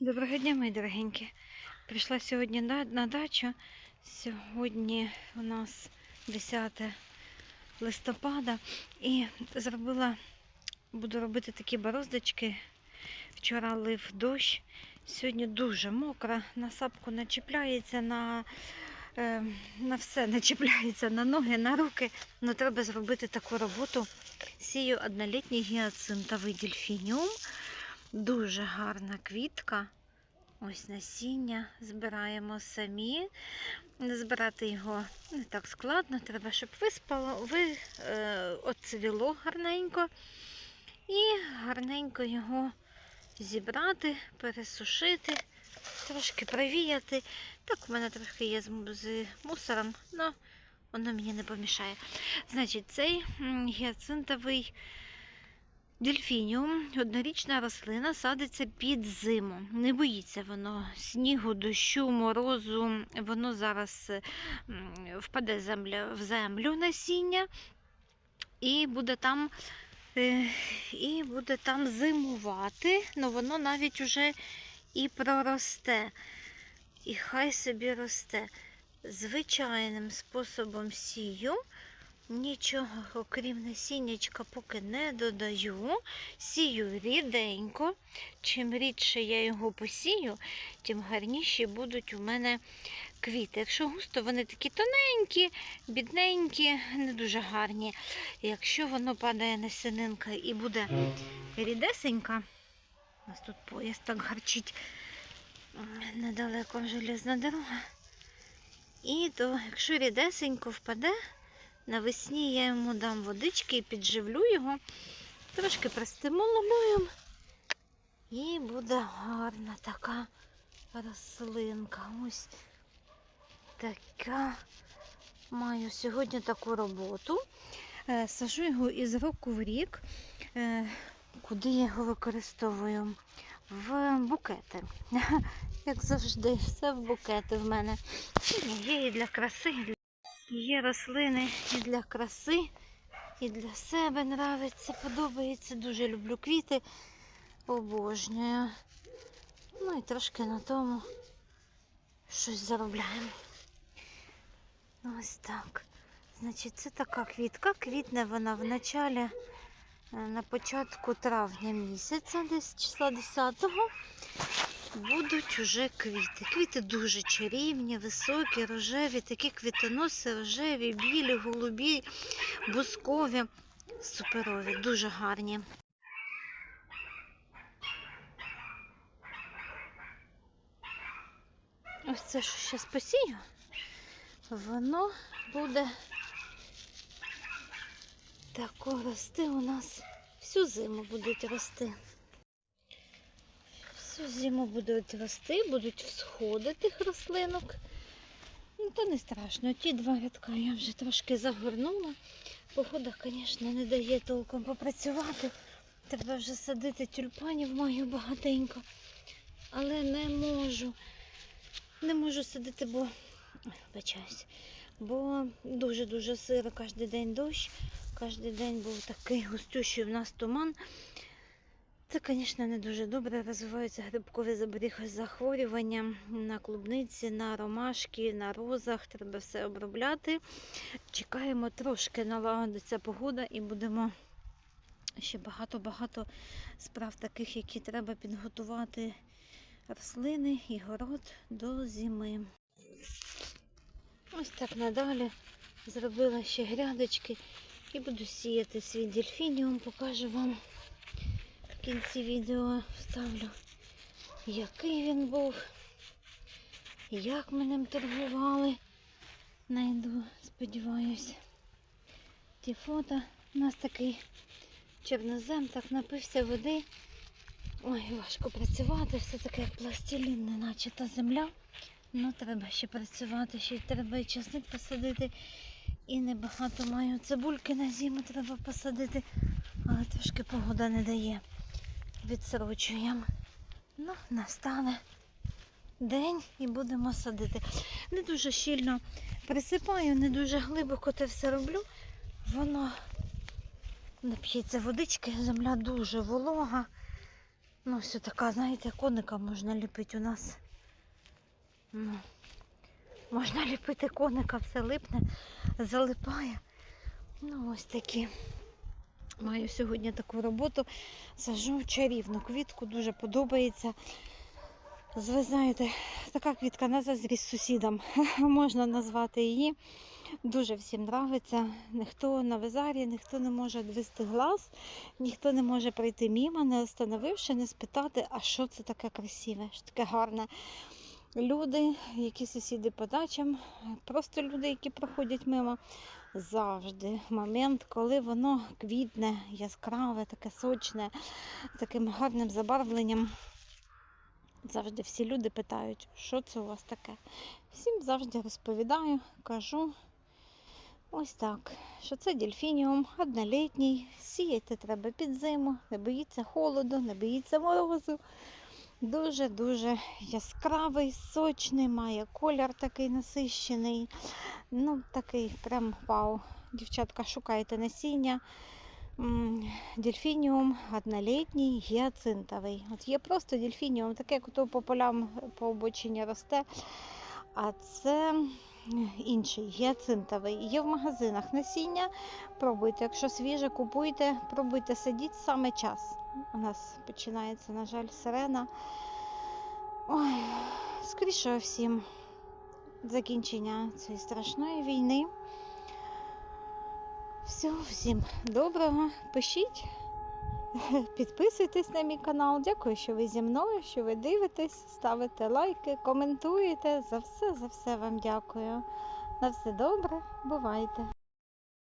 Доброго дня, мої дорогенькі. Прийшла сьогодні на, дачу. Сьогодні у нас 10 листопада і зробила, буду робити такі бороздочки. Вчора лив дощ, сьогодні дуже мокро, на сапку начіпляється, на, е, на все начіпляється, на ноги, на руки. Ну треба зробити таку роботу. Сію однолітній гіацинтовий дельфініум. Дуже гарна квітка. Ось насіння збираємо самі. Збирати його не так складно, треба, щоб виспало, ви, е, оцвіло гарненько. І гарненько його зібрати, пересушити, трошки провіяти. Так, у мене трохи є з, з мусором, але воно мені не помішає. Значить, цей гіацинтовий Дельфініум, однорічна рослина, садиться під зиму. Не боїться воно снігу, дощу, морозу. Воно зараз впаде земля, в землю насіння і буде там, е, і буде там зимувати, але воно навіть уже і проросте. І хай собі росте. Звичайним способом сію. Нічого, окрім насіннячка, поки не додаю. Сію ріденько. Чим рідше я його посію, тим гарніші будуть у мене квіти. Якщо густо, вони такі тоненькі, бідненькі, не дуже гарні. Якщо воно падає насінинка і буде рідесенька, у нас тут поїзд так гарчить недалеко железна дорога. І то, якщо рідесенько впаде, Навесні я йому дам водички і підживлю його, трошки простимулюємо. І буде гарна така рослинка. Ось така. Маю сьогодні таку роботу. Е, Сажу його із року в рік. Е, Куди я його використовую? В букети. Як завжди, все в букети в мене. Є і для краси, Є рослини і для краси, і для себе нравиться, подобається. Дуже люблю квіти, обожнюю. Ну і трошки на тому щось заробляємо. Ось так. Значить, це така квітка. Квітне вона в началі, е, на початку травня місяця, десь числа 10-го будуть уже квіти. Квіти дуже чарівні, високі, рожеві, такі квітоноси, рожеві, білі, голубі, бускові, суперові, дуже гарні. Ось це, що зараз посію, воно буде тако рости у нас всю зиму будуть рости. Зиму будуть рости, будуть всходи тих рослинок. Ну, то не страшно. Ті два рядка я вже трошки загорнула. Погода, звісно, не дає толком попрацювати. Треба вже садити тюльпанів маю багатенько. Але не можу. Не можу садити, бо вибачаюсь. Бо дуже-дуже сиро кожен день дощ. Кожен день був такий густющий в нас туман. Це, звісно, не дуже добре. Розвиваються грибкові заборіги захворювання на клубниці, на ромашки, на розах. Треба все обробляти. Чекаємо трошки налагодиться погода і будемо ще багато-багато справ таких, які треба підготувати рослини і город до зими. Ось так надалі зробила ще грядочки і буду сіяти свій дельфініум, покажу вам кінці відео вставлю, який він був, як ми ним торгували. Найду, сподіваюсь. Ті фото. У нас такий чорнозем, так напився води. Ой, важко працювати, все таке як пластилін, не наче та земля. Ну, треба ще працювати, ще й треба і часник посадити. І небагато маю цибульки на зиму треба посадити, але трошки погода не дає. Відсрочуємо. Ну, настане день і будемо садити. Не дуже щільно присипаю, не дуже глибоко це все роблю. Воно нап'ється водички, земля дуже волога. Ну, все така, знаєте, коника можна ліпити у нас. Ну, можна ліпити коника, все липне, залипає. Ну, ось такі. Маю сьогодні таку роботу. Сажу чарівну квітку, дуже подобається. Ви знаєте, така квітка на зазрість сусідам можна назвати її. Дуже всім нравиться. Ніхто на визарі, ніхто не може відвести глаз, ніхто не може пройти мімо, не остановивши, не спитати, а що це таке красиве, що таке гарне. Люди, які сусіди по дачам, просто люди, які проходять мимо, завжди момент, коли воно квітне, яскраве, таке сочне, таким гарним забарвленням. Завжди всі люди питають, що це у вас таке. Всім завжди розповідаю, кажу. Ось так, що це дельфініум однолітній, сіяти треба під зиму, не боїться холоду, не боїться морозу. Дуже-дуже яскравий, сочний, має колір такий насищений. Ну, такий прям вау. Дівчатка, шукайте насіння. Дельфініум однолітній, гіацинтовий. От є просто дельфініум, таке, як ото по полям по обочині росте. А це інший гіацинтовий. Є в магазинах насіння. Пробуйте, якщо свіже, купуйте, пробуйте, садіть саме час. У нас починається, на жаль, сирена. Ой, скоріше всім закінчення цієї страшної війни. Все, всім доброго. Пишіть, підписуйтесь на мій канал. Дякую, що ви зі мною, що ви дивитесь, ставите лайки, коментуєте. За все, за все вам дякую. На все добре, бувайте.